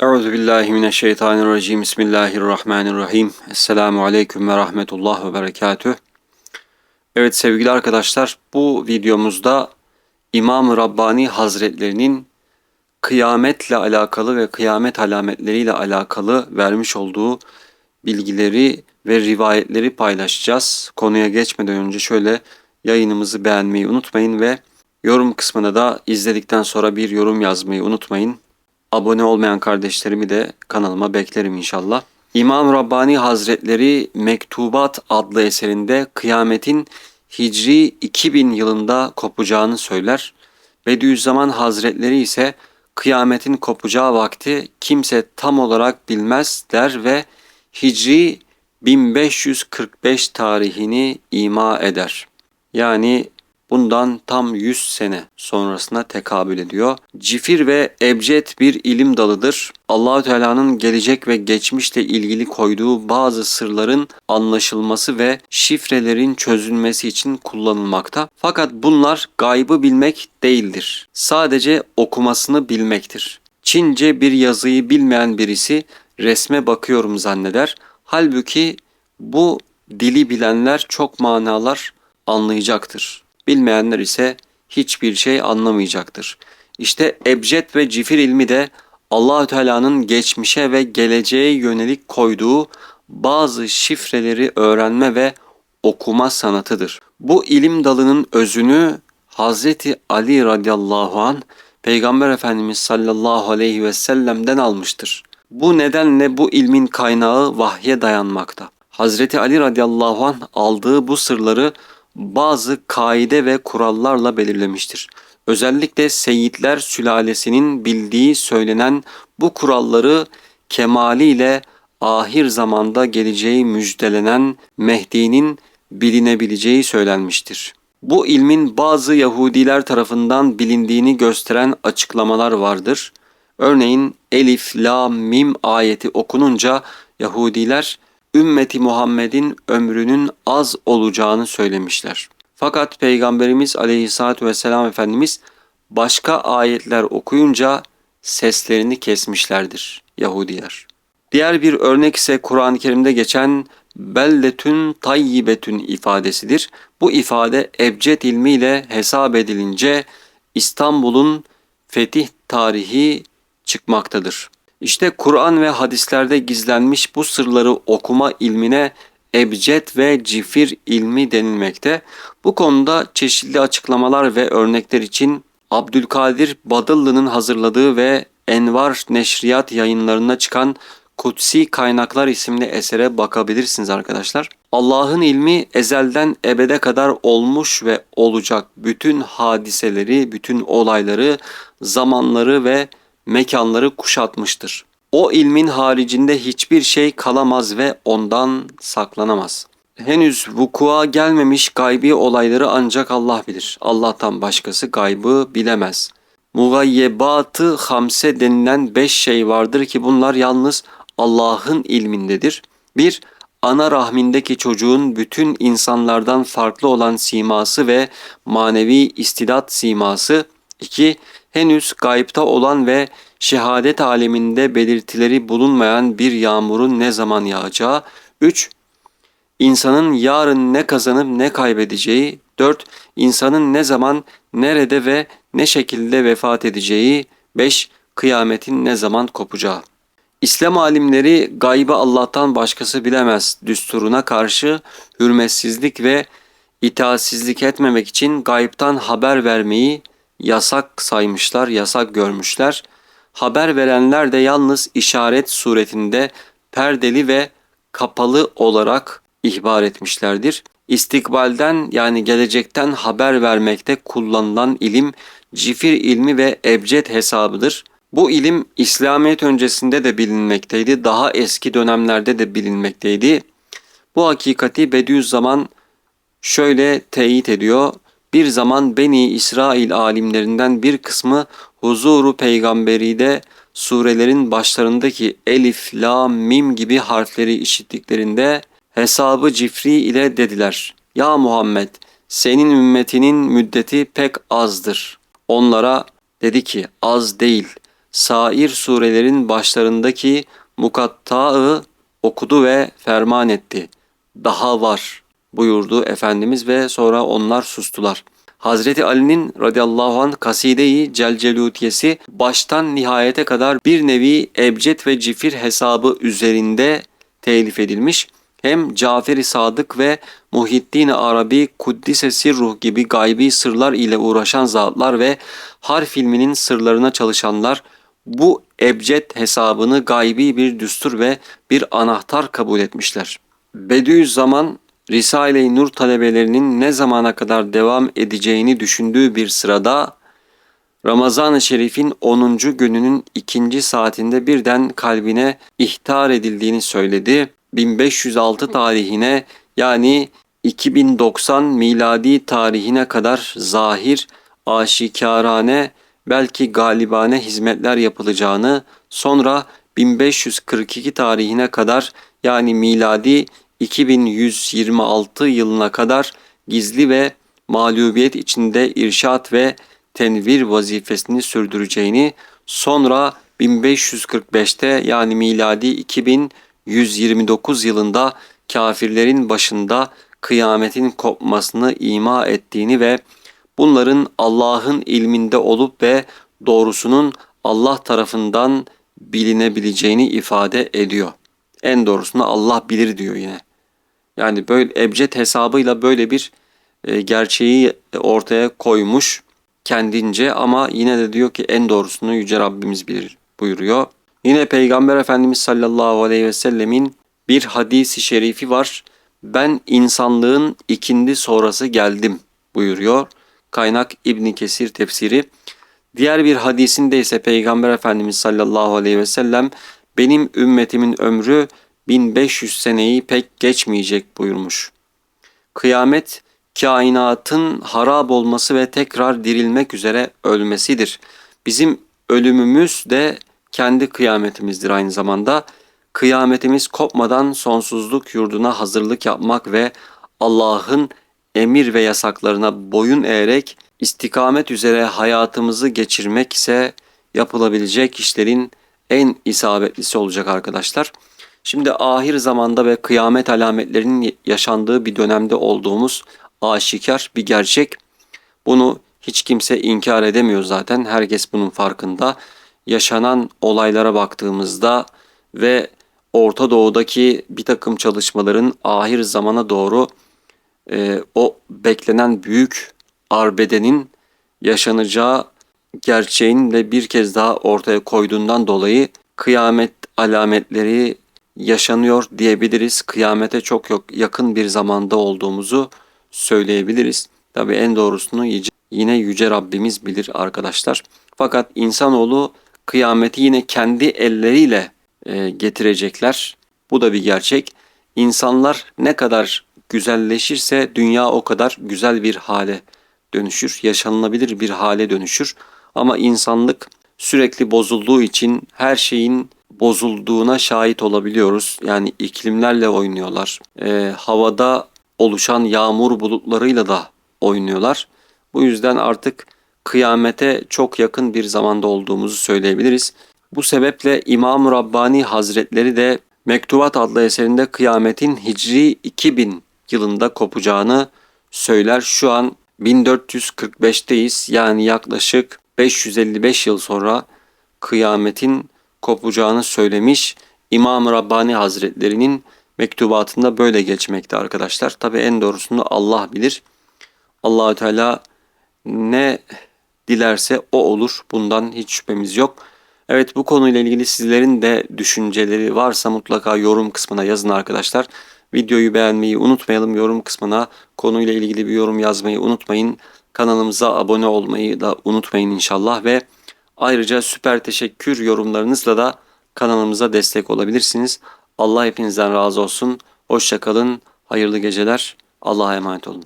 Euzu billahi mineşşeytanirracim. Bismillahirrahmanirrahim. Esselamu aleyküm ve rahmetullah ve berekatüh. Evet sevgili arkadaşlar bu videomuzda İmam-ı Rabbani Hazretlerinin kıyametle alakalı ve kıyamet alametleriyle alakalı vermiş olduğu bilgileri ve rivayetleri paylaşacağız. Konuya geçmeden önce şöyle yayınımızı beğenmeyi unutmayın ve yorum kısmına da izledikten sonra bir yorum yazmayı unutmayın. Abone olmayan kardeşlerimi de kanalıma beklerim inşallah. İmam Rabbani Hazretleri Mektubat adlı eserinde kıyametin Hicri 2000 yılında kopacağını söyler. Bediüzzaman Hazretleri ise kıyametin kopacağı vakti kimse tam olarak bilmez der ve Hicri 1545 tarihini ima eder. Yani bundan tam 100 sene sonrasına tekabül ediyor. Cifir ve ebced bir ilim dalıdır. Allahü Teala'nın gelecek ve geçmişle ilgili koyduğu bazı sırların anlaşılması ve şifrelerin çözülmesi için kullanılmakta. Fakat bunlar gaybı bilmek değildir. Sadece okumasını bilmektir. Çince bir yazıyı bilmeyen birisi resme bakıyorum zanneder. Halbuki bu dili bilenler çok manalar anlayacaktır. Bilmeyenler ise hiçbir şey anlamayacaktır. İşte ebced ve cifir ilmi de Allahü Teala'nın geçmişe ve geleceğe yönelik koyduğu bazı şifreleri öğrenme ve okuma sanatıdır. Bu ilim dalının özünü Hazreti Ali radıyallahu an Peygamber Efendimiz sallallahu aleyhi ve sellem'den almıştır. Bu nedenle bu ilmin kaynağı vahye dayanmakta. Hazreti Ali radıyallahu an aldığı bu sırları bazı kaide ve kurallarla belirlemiştir. Özellikle Seyitler sülalesinin bildiği söylenen bu kuralları kemaliyle ahir zamanda geleceği müjdelenen Mehdi'nin bilinebileceği söylenmiştir. Bu ilmin bazı Yahudiler tarafından bilindiğini gösteren açıklamalar vardır. Örneğin Elif, La, Mim ayeti okununca Yahudiler ümmeti Muhammed'in ömrünün az olacağını söylemişler. Fakat Peygamberimiz aleyhissalatü vesselam Efendimiz başka ayetler okuyunca seslerini kesmişlerdir Yahudiler. Diğer bir örnek ise Kur'an-ı Kerim'de geçen belletün tayyibetün ifadesidir. Bu ifade ebced ilmiyle hesap edilince İstanbul'un fetih tarihi çıkmaktadır. İşte Kur'an ve hadislerde gizlenmiş bu sırları okuma ilmine ebced ve cifir ilmi denilmekte. Bu konuda çeşitli açıklamalar ve örnekler için Abdülkadir Badıllı'nın hazırladığı ve Envar Neşriyat yayınlarına çıkan Kutsi Kaynaklar isimli esere bakabilirsiniz arkadaşlar. Allah'ın ilmi ezelden ebede kadar olmuş ve olacak bütün hadiseleri, bütün olayları, zamanları ve mekanları kuşatmıştır. O ilmin haricinde hiçbir şey kalamaz ve ondan saklanamaz. Henüz vukua gelmemiş gaybi olayları ancak Allah bilir. Allah'tan başkası gaybı bilemez. Mugayyebatı hamse denilen beş şey vardır ki bunlar yalnız Allah'ın ilmindedir. Bir, ana rahmindeki çocuğun bütün insanlardan farklı olan siması ve manevi istidat siması. 2 henüz gayipta olan ve şehadet aleminde belirtileri bulunmayan bir yağmurun ne zaman yağacağı. 3. İnsanın yarın ne kazanıp ne kaybedeceği. 4. İnsanın ne zaman, nerede ve ne şekilde vefat edeceği. 5. Kıyametin ne zaman kopacağı. İslam alimleri gaybı Allah'tan başkası bilemez düsturuna karşı hürmetsizlik ve itaatsizlik etmemek için gayiptan haber vermeyi yasak saymışlar, yasak görmüşler. Haber verenler de yalnız işaret suretinde perdeli ve kapalı olarak ihbar etmişlerdir. İstikbalden yani gelecekten haber vermekte kullanılan ilim cifir ilmi ve ebced hesabıdır. Bu ilim İslamiyet öncesinde de bilinmekteydi, daha eski dönemlerde de bilinmekteydi. Bu hakikati Bediüzzaman şöyle teyit ediyor. Bir zaman Beni İsrail alimlerinden bir kısmı huzuru peygamberide surelerin başlarındaki elif, la, mim gibi harfleri işittiklerinde hesabı cifri ile dediler. Ya Muhammed senin ümmetinin müddeti pek azdır. Onlara dedi ki az değil sair surelerin başlarındaki mukattağı okudu ve ferman etti. Daha var buyurdu Efendimiz ve sonra onlar sustular. Hazreti Ali'nin radıyallahu anh kaside-i Celcelutiyesi baştan nihayete kadar bir nevi ebced ve cifir hesabı üzerinde telif edilmiş. Hem Cafer-i Sadık ve Muhiddin Arabi Kuddise Sirruh gibi gaybi sırlar ile uğraşan zatlar ve harf ilminin sırlarına çalışanlar bu ebced hesabını gaybi bir düstur ve bir anahtar kabul etmişler. Bediüzzaman Risale-i Nur talebelerinin ne zamana kadar devam edeceğini düşündüğü bir sırada Ramazan-ı Şerif'in 10. gününün ikinci saatinde birden kalbine ihtar edildiğini söyledi. 1506 tarihine yani 2090 miladi tarihine kadar zahir, aşikarane, belki galibane hizmetler yapılacağını, sonra 1542 tarihine kadar yani miladi 2126 yılına kadar gizli ve mağlubiyet içinde irşat ve tenvir vazifesini sürdüreceğini, sonra 1545'te yani miladi 2129 yılında kafirlerin başında kıyametin kopmasını ima ettiğini ve bunların Allah'ın ilminde olup ve doğrusunun Allah tarafından bilinebileceğini ifade ediyor. En doğrusunu Allah bilir diyor yine. Yani böyle ebced hesabıyla böyle bir e, gerçeği ortaya koymuş kendince ama yine de diyor ki en doğrusunu Yüce Rabbimiz bilir buyuruyor. Yine Peygamber Efendimiz sallallahu aleyhi ve sellemin bir hadisi şerifi var. Ben insanlığın ikindi sonrası geldim buyuruyor. Kaynak İbn Kesir tefsiri. Diğer bir hadisinde ise Peygamber Efendimiz sallallahu aleyhi ve sellem benim ümmetimin ömrü 1500 seneyi pek geçmeyecek buyurmuş. Kıyamet kainatın harap olması ve tekrar dirilmek üzere ölmesidir. Bizim ölümümüz de kendi kıyametimizdir aynı zamanda. Kıyametimiz kopmadan sonsuzluk yurduna hazırlık yapmak ve Allah'ın emir ve yasaklarına boyun eğerek istikamet üzere hayatımızı geçirmek ise yapılabilecek işlerin en isabetlisi olacak arkadaşlar. Şimdi ahir zamanda ve kıyamet alametlerinin yaşandığı bir dönemde olduğumuz aşikar bir gerçek. Bunu hiç kimse inkar edemiyor zaten. Herkes bunun farkında. Yaşanan olaylara baktığımızda ve Orta Doğu'daki bir takım çalışmaların ahir zamana doğru e, o beklenen büyük arbedenin yaşanacağı gerçeğini de bir kez daha ortaya koyduğundan dolayı kıyamet alametleri yaşanıyor diyebiliriz. Kıyamete çok yok yakın bir zamanda olduğumuzu söyleyebiliriz. Tabi en doğrusunu yine Yüce Rabbimiz bilir arkadaşlar. Fakat insanoğlu kıyameti yine kendi elleriyle e, getirecekler. Bu da bir gerçek. İnsanlar ne kadar güzelleşirse dünya o kadar güzel bir hale dönüşür, yaşanılabilir bir hale dönüşür. Ama insanlık sürekli bozulduğu için her şeyin bozulduğuna şahit olabiliyoruz. Yani iklimlerle oynuyorlar. E, havada oluşan yağmur bulutlarıyla da oynuyorlar. Bu yüzden artık kıyamete çok yakın bir zamanda olduğumuzu söyleyebiliriz. Bu sebeple İmam Rabbani Hazretleri de Mektubat adlı eserinde kıyametin Hicri 2000 yılında kopacağını söyler. Şu an 1445'teyiz. Yani yaklaşık 555 yıl sonra kıyametin kopacağını söylemiş. İmam Rabbani Hazretlerinin mektubatında böyle geçmekte arkadaşlar. Tabi en doğrusunu Allah bilir. Allahü Teala ne dilerse o olur. Bundan hiç şüphemiz yok. Evet bu konuyla ilgili sizlerin de düşünceleri varsa mutlaka yorum kısmına yazın arkadaşlar. Videoyu beğenmeyi unutmayalım. Yorum kısmına konuyla ilgili bir yorum yazmayı unutmayın. Kanalımıza abone olmayı da unutmayın inşallah ve ayrıca süper teşekkür yorumlarınızla da kanalımıza destek olabilirsiniz. Allah hepinizden razı olsun. Hoşçakalın. Hayırlı geceler. Allah'a emanet olun.